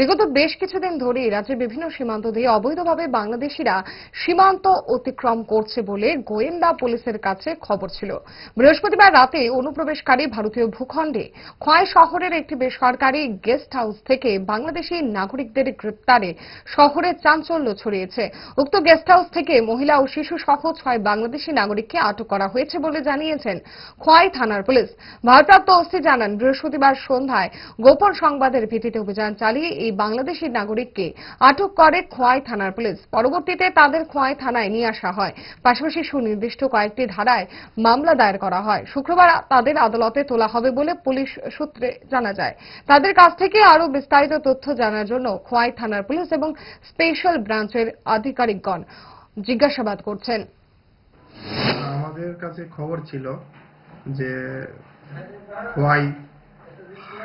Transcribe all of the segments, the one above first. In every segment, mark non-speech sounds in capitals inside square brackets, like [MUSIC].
বিগত বেশ কিছুদিন ধরেই রাজ্যের বিভিন্ন সীমান্ত দিয়ে অবৈধভাবে বাংলাদেশিরা সীমান্ত অতিক্রম করছে বলে গোয়েন্দা পুলিশের কাছে খবর ছিল। বৃহস্পতিবার রাতে অনুপ্রবেশকারী ভারতীয় ভূখণ্ডে খোয়াই শহরের একটি বেসরকারি গেস্ট হাউস থেকে বাংলাদেশি নাগরিকদের গ্রেপ্তারে শহরে চাঞ্চল্য ছড়িয়েছে। উক্ত গেস্ট হাউস থেকে মহিলা ও শিশু সহ ছয় বাংলাদেশি নাগরিককে আটক করা হয়েছে বলে জানিয়েছেন খোয়াই থানার পুলিশ। ভারপ্রাপ্ত ওসি জানান, বৃহস্পতিবার সন্ধ্যায় গোপন সংবাদের ভিত্তিতে অভিযান চালিয়ে এই বাংলাদেশি নাগরিককে আটক করে খোয়াই থানার পুলিশ। পরবর্তীতে তাদের খোয়াই থানায় নিয়ে আসা হয়। পাশাপাশি সুনির্দিষ্ট কয়েকটি ধারায় মামলা দায়ের করা হয়। শুক্রবার তাদের আদালতে তোলা হবে বলে পুলিশ সূত্রে জানা যায়। তাদের কাছ থেকে আরও বিস্তারিত তথ্য জানার জন্য খোয়াই থানার পুলিশ এবং স্পেশাল ব্রাঞ্চের আধিকারিকগণ জিজ্ঞাসাবাদ করছেন। আমাদের কাছে খবর ছিল যে খোয়াই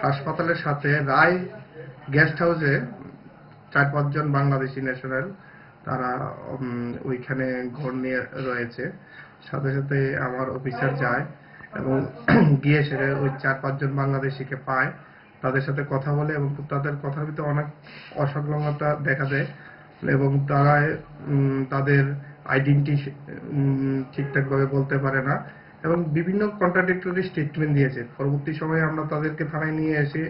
হাসপাতালের সাথে রায় গেস্ট হাউসে চার পাঁচজন বাংলাদেশি ন্যাশনাল তারা ওইখানে ঘর নিয়ে রয়েছে। সাথে সাথে আমার অফিসার যায় এবং [CLEARS THROAT] গিয়ে সেটা ওই চার পাঁচজন বাংলাদেশিকে পায়। তাদের সাথে কথা বলে এবং তাদের কথার ভিতরে অনেক অসংলগ্নতা দেখা দেয় এবং তারা তাদের আইডেন্টি ঠিকঠাকভাবে বলতে পারে না এবং বিভিন্ন কন্ট্রাডিক্টরি স্টেটমেন্ট দিয়েছে। পরবর্তী সময়ে আমরা তাদেরকে থানায় নিয়ে এসে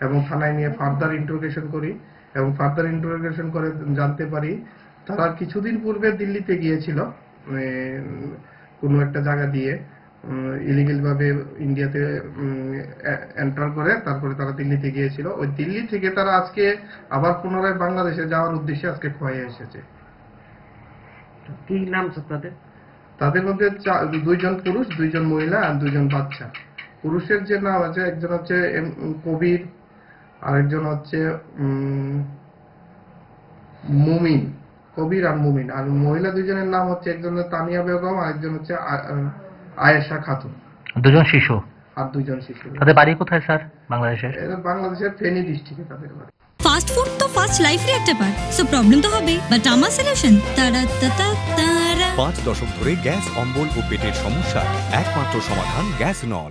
এবং থানায় নিয়ে ফার্দার ইন্টারোগেশন করি এবং ফার্দার ইন্টারোগেশন করে জানতে পারি তারা কিছুদিন পূর্বে দিল্লিতে গিয়েছিল উম, কোনো একটা জায়গা দিয়ে ইলিগেল ভাবে ইন্ডিয়াতে এন্টার করে তারপরে তারা দিল্লিতে গিয়েছিল। ওই দিল্লি থেকে তারা আজকে আবার পুনরায় বাংলাদেশে যাওয়ার উদ্দেশ্যে আজকে খোয়াই এসেছে। কি নাম তাদের? তাদের মধ্যে দুইজন পুরুষ দুইজন মহিলা আর দুইজন বাচ্চা। পুরুষের যে নাম আছে একজন হচ্ছে কবির আরেকজন হচ্ছে উম, মুমিন কবির আর মুমিন। আর মহিলা দুজনের নাম হচ্ছে একজন তানিয়া বেগম আর একজন হচ্ছে আয়েশা খাতুন। দুজন শিশু? আর দুজন শিশু। তাদের বাড়ি কোথায় স্যার? বাংলাদেশের? এরা বাংলাদেশের ফেনী ডিস্ট্রিক্টে তাদের বাড়ি। ফাস্ট ফুড তো ফাস্ট লাইফের একটা পার্ট সো প্রবলেম তো হবে। বাট আমার সলিউশন তারা তারা তারা। পাঁচ দশক ধরে গ্যাস অম্বল ও পেটের সমস্যা। একমাত্র সমাধান গ্যাস নল।